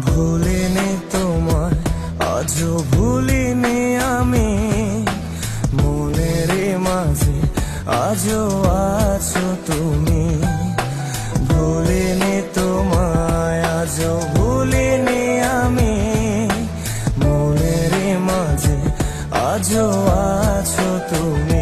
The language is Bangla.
ভুলিনি তোমায়, আজও ভুলিনি আমি। মনের মাঝে আজও আছো তুমি। ভুলিনি তোমায়, আজও ভুলিনি আমি। মনের মাঝে আজও আছো তুমি।